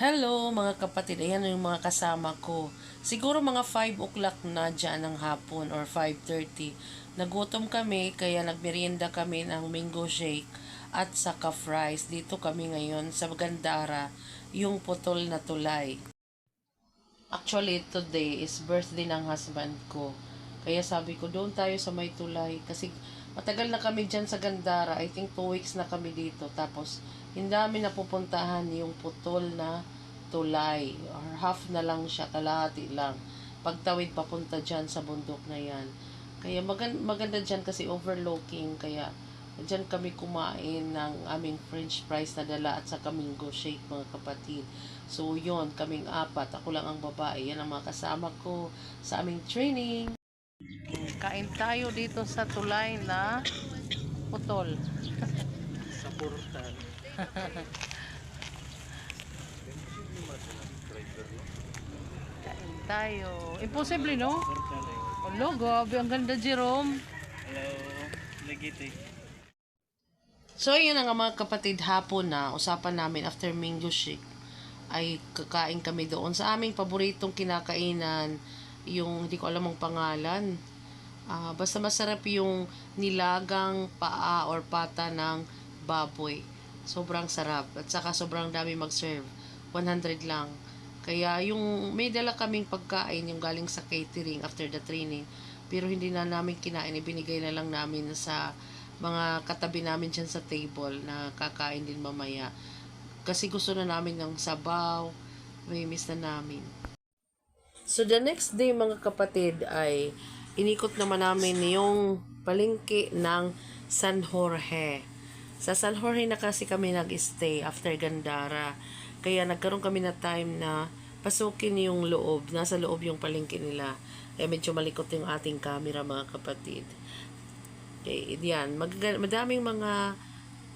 Hello mga kapatid, ayan yung mga kasama ko. Siguro mga 5 o'clock na dyan ng hapon or 5.30. Nagutom kami kaya nagmerienda kami ng mango shake at saka fries. Dito kami ngayon sa Gandara, yung putol na tulay. Actually, today is birthday ng husband ko. Kaya sabi ko, doon tayo sa may tulay. Kasi matagal na kami dyan sa Gandara. I think 2 weeks na kami dito. Tapos, hindi namin napupuntahan yung putol na tulay. Or half na lang siya, kalahati lang. Pagtawid papunta dyan sa bundok na yan. Kaya maganda, maganda dyan kasi overlooking. Kaya dyan kami kumain ng aming french fries na dala at sa kamingo shake mga kapatid. So yon kaming apat. Ako lang ang babae. Yan ang mga kasama ko sa aming training. Kain tayo dito sa tulay na putol. sa portal. Kain tayo. Imposible, no? Hello, gabi. Ang ganda, Jerome. Hello, Legite. So, ayun na nga mga kapatid, hapon na, usapan namin after mango shake, ay kakain kami doon sa aming paboritong kinakainan, yung hindi ko alam ang pangalan. Ah, basta masarap yung nilagang paa or pata ng baboy. Sobrang sarap. At saka sobrang dami mag-serve. 100 lang. Kaya yung may dala kaming pagkain yung galing sa catering after the training. Pero hindi na namin kinain. Ibinigay na lang namin sa mga katabi namin dyan sa table na kakain din mamaya. Kasi gusto na namin ng sabaw. May miss na namin. So the next day mga kapatid ay inikot naman namin yung palengke ng San Jorge. Sa San Jorge na kasi kami nag-stay after Gandara. Kaya nagkaroon kami na time na pasukin yung loob. Nasa loob yung palengke nila. Kaya medyo malikot yung ating camera mga kapatid. Okay, yan. Mag- madaming mga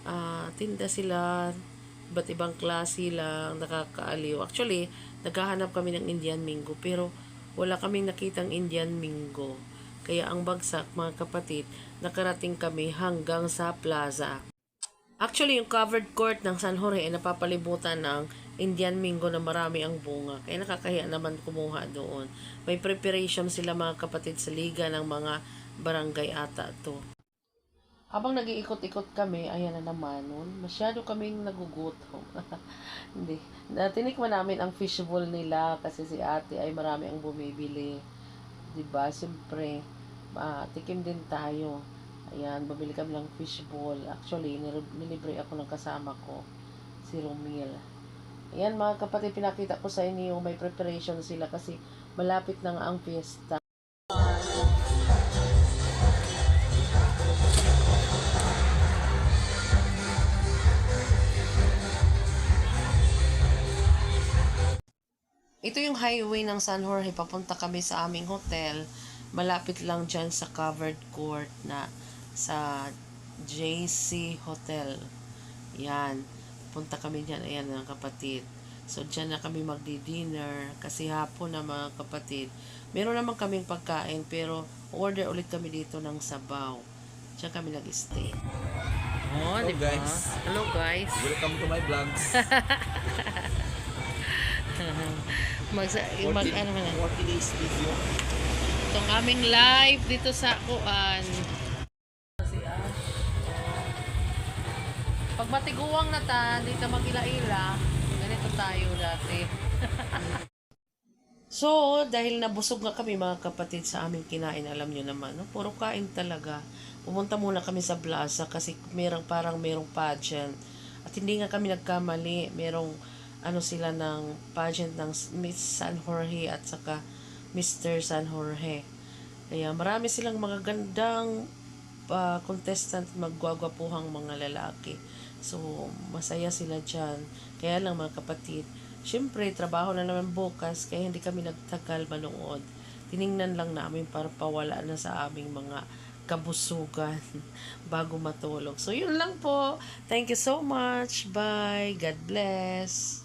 ah, tinda sila, iba't ibang klase lang, nakakaaliw. Actually, naghahanap kami ng Indian Mingo, pero wala kaming nakitang Indian Mingo. Kaya ang bagsak, mga kapatid, nakarating kami hanggang sa plaza. Actually, yung covered court ng San Jorge ay napapalibutan ng Indian Mingo na marami ang bunga. Kaya nakakahiya naman kumuha doon. May preparation sila mga kapatid sa liga ng mga barangay ata to. Habang nag-iikot-ikot kami, ayan na naman nun, masyado kaming nagugutom. Hindi. Tinikman namin ang fishbowl nila kasi si ate ay marami ang bumibili. ba Siyempre, ah, tikim din tayo. Ayan, babili kami ng fishbowl. Actually, nilibre ako ng kasama ko, si Romil. Ayan mga kapatid, pinakita ko sa inyo, may preparation sila kasi malapit na nga ang fiesta. Ito yung highway ng San Jorge. Papunta kami sa aming hotel. Malapit lang dyan sa covered court na sa JC Hotel. Yan. Punta kami dyan. Ayan mga kapatid. So, dyan na kami magdi-dinner. Kasi hapon na mga kapatid. Meron naman kaming pagkain. Pero, order ulit kami dito ng sabaw. Diyan kami nag-stay. Oh, Hello, diba? guys. Hello, guys. Welcome to my vlogs. Mag, mag, ano man, 40 days video. itong aming live dito sa Kuan. Pag matiguang na ta, hindi ka mag-ila-ila, ganito tayo dati. so, dahil nabusog nga kami mga kapatid sa aming kinain, alam nyo naman, no? puro kain talaga. Pumunta muna kami sa plaza kasi merong parang merong pageant. At hindi nga kami nagkamali, merong ano sila ng pageant ng Miss San Jorge at saka Mr. San Jorge. Kaya marami silang mga gandang uh, contestant magwagwapuhang mga lalaki. So, masaya sila dyan. Kaya lang mga kapatid, syempre, trabaho na naman bukas, kaya hindi kami nagtagal manood. Tiningnan lang namin para pawala na sa aming mga kabusugan bago matulog. So, yun lang po. Thank you so much. Bye. God bless.